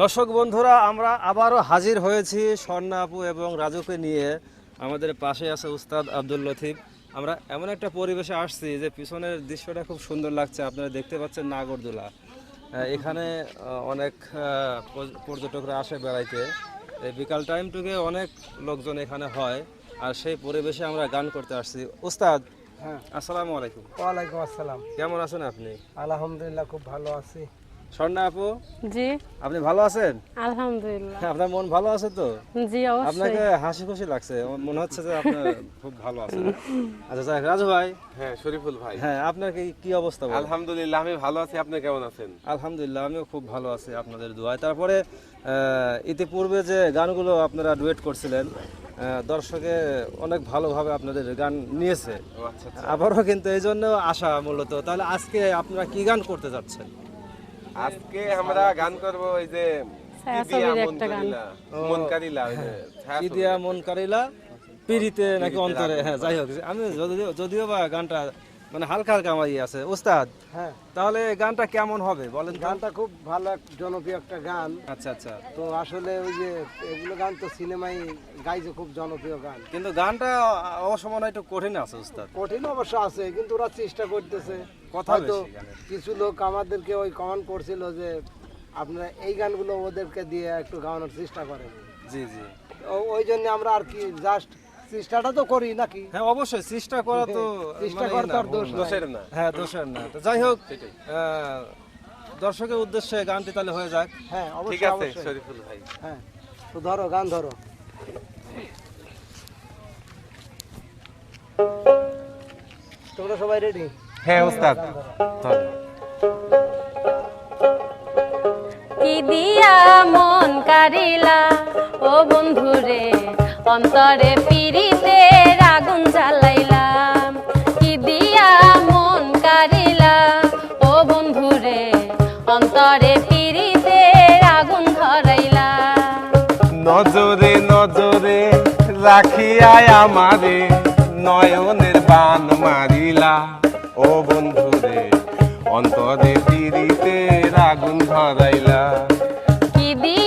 দর্শক বন্ধুরা আমরা আবারও হাজির হয়েছি স্বর্ণা আপু এবং রাজুকে নিয়ে। আমাদের পাশে আছে উস্তাদ আব্দুল লতিফ। আমরা এমন একটা পরিবেশে আসছি যে পিছনের দৃশ্যটা খুব সুন্দর লাগছে আপনারা দেখতে পাচ্ছেন নাগরদোলা। এখানে অনেক পর্যটকরা আসে বেড়াইতে। এই বিকাল টাইমটুকে অনেক লোকজন এখানে হয় আর সেই পরিবেশে আমরা গান করতে আসছি। উস্তাদ হ্যাঁ। আসসালামু আলাইকুম। ওয়ালাইকুম আসসালাম। কেমন আছেন আপনি? আলহামদুলিল্লাহ খুব ভালো আছি। স্বর্ণা আপু জি। আপনি ভালো আছেন? আলহামদুলিল্লাহ। আপনার মন ভালো আছে তো? জি অবশ্যই। আপনাকে হাসি খুশি লাগছে মনে হচ্ছে যে আপনার খুব ভালো আছে আচ্ছা রাজু ভাই। হ্যাঁ শরীফুল ভাই। হ্যাঁ আপনার কি কি অবস্থা আলহামদুলিল্লাহ আমি ভালো আছি। আপনি কেমন আছেন? আলহামদুলিল্লাহ আমিও খুব ভালো আছি আপনাদের দোয়ায়। তারপরে আহ, ইতিপূর্বে যে গানগুলো আপনারা ডুয়েট করছিলেন আহ, দর্শকে অনেক ভালোভাবে আপনাদের গান নিয়েছে। ও আচ্ছা। আবারও কিন্তু এই জন্য আশা মূলত। তাহলে আজকে আপনারা কি গান করতে যাচ্ছেন? আজকে আমরা গান করব ওই যে মনকারিলা মন একটা গান। মন কারিলা মন কারিলা পিড়িতে নাকি অন্তরে। হ্যাঁ যাই হোক আমি যদিও যদিও বা গানটা মানে হালকা হালকা আমার ইয়ে আছে। উস্তাদ হ্যাঁ। তাহলে গানটা কেমন হবে বলেন গানটা খুব ভালো এক জনপ্রিয় একটা গান। আচ্ছা আচ্ছা। তো আসলে ওই যে এগুলো গান তো সিনেমায় গাইছে খুব জনপ্রিয় গান। কিন্তু গানটা মনে একটু কঠিন আছে উস্তাদ কঠিন অবশ্য আছে কিন্তু ওরা চেষ্টা করতেছে। কথা হয়তো গানের। কিছু লোক আমাদেরকে ওই কমেন্ট করছিল যে আপনারা এই গানগুলো ওদেরকে দিয়ে একটু গাওয়ানোর চেষ্টা করেন। জি জি। ওই জন্য আমরা আর কি জাস্ট চেষ্টাটা তো করি নাকি? হ্যাঁ অবশ্যই চেষ্টা করা তো চেষ্টা মানে করা তো দোষ না। দোষের না। হ্যাঁ দোষের না। তো যাই হোক দর্শকের উদ্দেশ্যে গানটি তাহলে হয়ে যাক। হ্যাঁ ঠিক আছে শরীফুল ভাই। হ্যাঁ তো ধরো গান ধরো। তোমরা সবাই রেডি হ্যাঁ ওস্তাদ। কি দিয়া মন কারিলা ও বন্ধুরে অন্তরে পিরিতে আগুন জ্বালাইলাম কি দিয়া মন কারিলা ও বন্ধুরে অন্তরে পিরিতে আগুন ধরাইলাম নজরে নজরে রাখিয়ায় আমারে নয়নের বান মারিলা। ও বন্ধুরে অন্তরে পিড়িতে আগুন ধরাইলা। কি দিয়া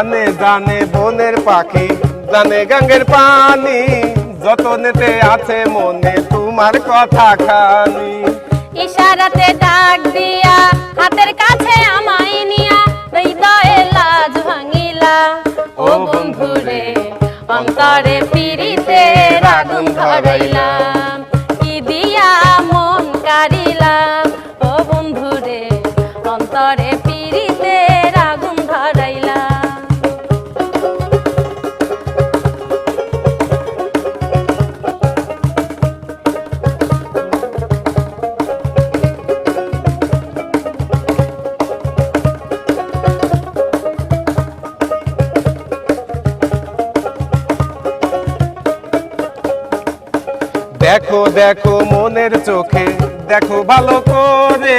জানে জানে বনের পাখি, জানে গাঙ্গের পানি। যতনেতে আছে মনে তোমার কথা খানি। ইশারাতে ডাক দিয়া, হাতের কাছে আমায় নিয়া, হৃদয়ে লাজ ভাঙিলা। ও বন্ধু রে, অন্তরে পিরিতে আগুন ধরাইলাম। কি দিয়া মন কারিলাম ও বন্ধু রে, অন্তরে দেখো দেখো মনের চোখে দেখো ভালো করে।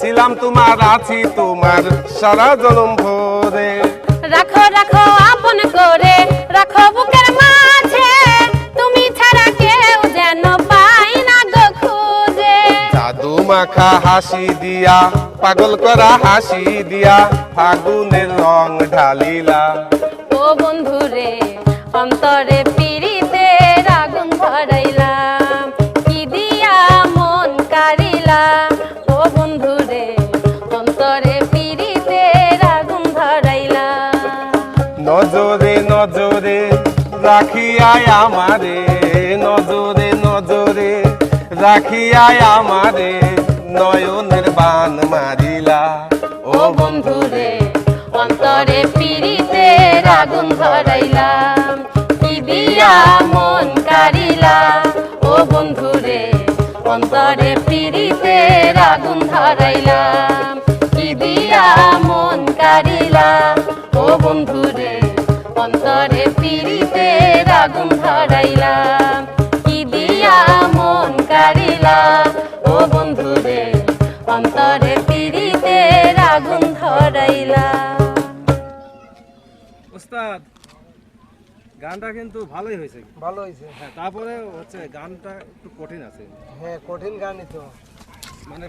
ছিলাম তোমার আছি তোমার সারা জনম ভরে। রাখো রাখো আপন করে রাখো বুকের মাঝে। তুমি ছাড়া কেউ যেন পাই না গো খুঁজে। জাদু মাখা হাসি দিয়া পাগল করা হাসি দিয়া ফাগুনের রং ঢালিলা। ও বন্ধুরে অন্তরে নজরে নজরে রাখিয়ায় আমারে, নজরে নজরে রাখিয়ায় আমারে, নয়নের বান মারিলা। ও বন্ধুরে, অন্তরে পিড়িতে আগুন ধরাইলাম, কি দিয়া মন কারিলা ও বন্ধুরে, অন্তরে পিড়িতে আগুন ধরাইলাম। কি দিয়া মন ও বন্ধুরে অন্তরে পিড়িতে আগুন উস্তাদ গানটা কিন্তু ভালোই হয়েছে। ভালো হয়েছে। হ্যাঁ তারপরে হচ্ছে গানটা একটু কঠিন আছে। হ্যাঁ কঠিন গানই তো। মানে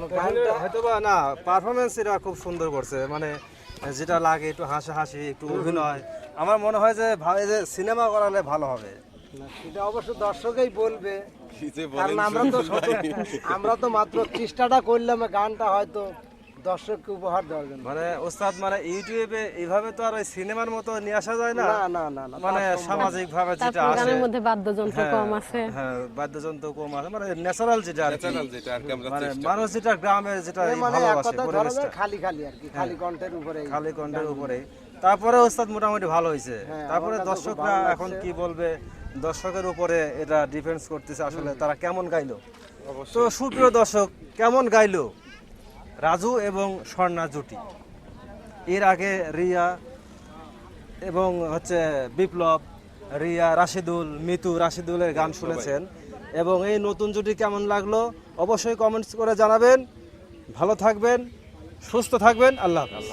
হয়তো বা না পারফরমেন্স এটা খুব সুন্দর করছে। মানে যেটা লাগে একটু হাসাহাসি একটু অভিনয় আমার মনে হয় যে ভাই যে সিনেমা করালে ভালো হবে। সেটা অবশ্য দর্শকেই বলবে। কারণ আমরা তো আমরা তো মাত্র চেষ্টাটা করলাম গানটা হয়তো দর্শককে উপহার দেওয়ার জন্য। মানে ওস্তাদ মানে ইউটিউবে এইভাবে তো আর ওই সিনেমার মতো নিয়ে আসা যায় না? না না না মানে সামাজিক ভাবে যেটা আসে। গানের মধ্যে বাদ্যযন্ত্র হ্যাঁ, কম আছে। হ্যাঁ বাদ্যযন্ত্র কম আছে। মানে ন্যাচারাল যেটা আর ন্যাচারাল যেটা আর কি আমরা মানে মানুষ যেটা গ্রামের যেটা মানে ভালোবাসে পরিবেশটা। খালি খালি আর কি খালি কণ্ঠের উপরে খালি কণ্ঠের উপরে তারপরে ওস্তাদ মোটামুটি ভালো হয়েছে। হ্যাঁ, তারপরে দর্শকরা এখন কি বলবে দর্শকের উপরে এটা ডিফেন্স করতেছে। আসলে তারা কেমন গাইলো? তো সুপ্রিয় দর্শক কেমন গাইলো? রাজু এবং স্বর্ণা জুটি। এর আগে রিয়া এবং হচ্ছে বিপ্লব রিয়া রাশিদুল মিতু রাশিদুলের গান শুনেছেন। এবং এই নতুন জুটি কেমন লাগল? অবশ্যই কমেন্টস করে জানাবেন। ভালো থাকবেন সুস্থ থাকবেন। আল্লাহ হাফেজ।